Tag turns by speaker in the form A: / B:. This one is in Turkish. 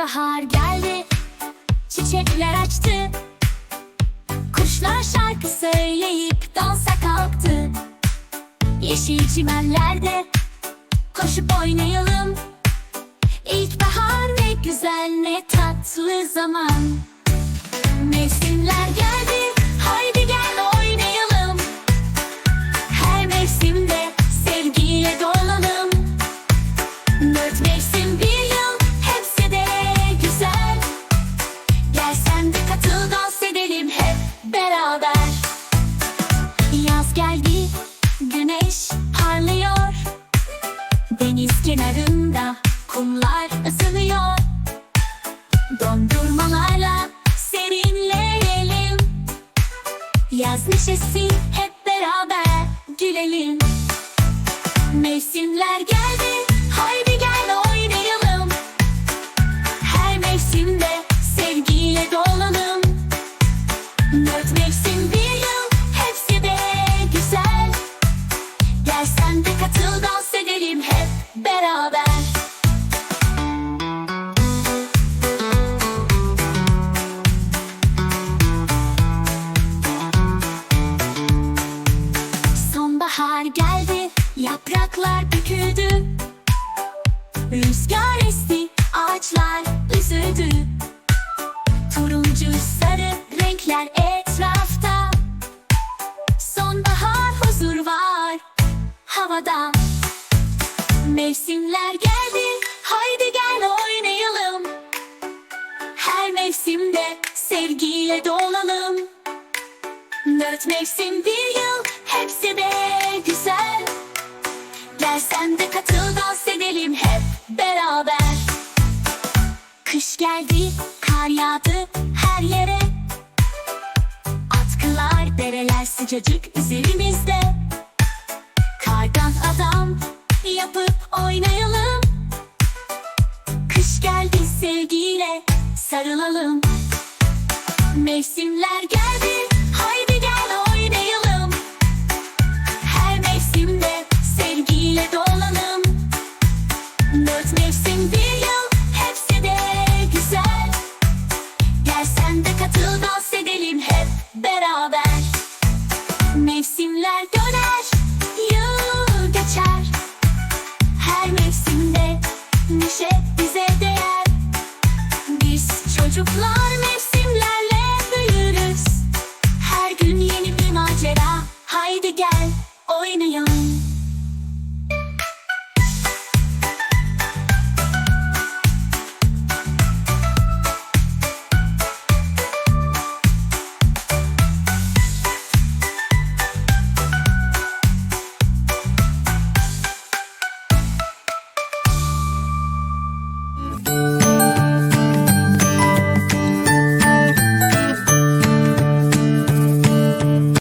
A: Bahar geldi, çiçekler açtı. Kuşlar şarkı söyleyip dansa kalktı. Yeşil çimenlerde koşup oynayalım. İlkbahar ne güzel ne tatlı zaman. Mevsimler beraber Yaz geldi güneş parlıyor. Deniz kenarında kumlar ısınıyor. Dondurmalarla serinleyelim Yaz neşesi hep beraber gülelim. Mevsimler geldi Sonbahar geldi, yapraklar döküldü Rüzgar esti, ağaçlar üzüldü. Turuncu sarı renkler etrafta. Sonbahar huzur var havada. Mevsimler geldi haydi gel oynayalım. Her mevsimde sevgiyle dolalım Dört mevsim bir yıl hepsi de güzel. Gel sen de katıl dans edelim hep beraber. Kış geldi, kar yağdı her yere. Atkılar, dereler sıcacık üzerimizde. Kardan adam yapıp oynayalım. Kış geldi sevgiyle sarılalım. Mevsimler geldi beraber Mevsimler döner, yıl geçer. Her mevsimde neşe bize değer. Biz çocuklar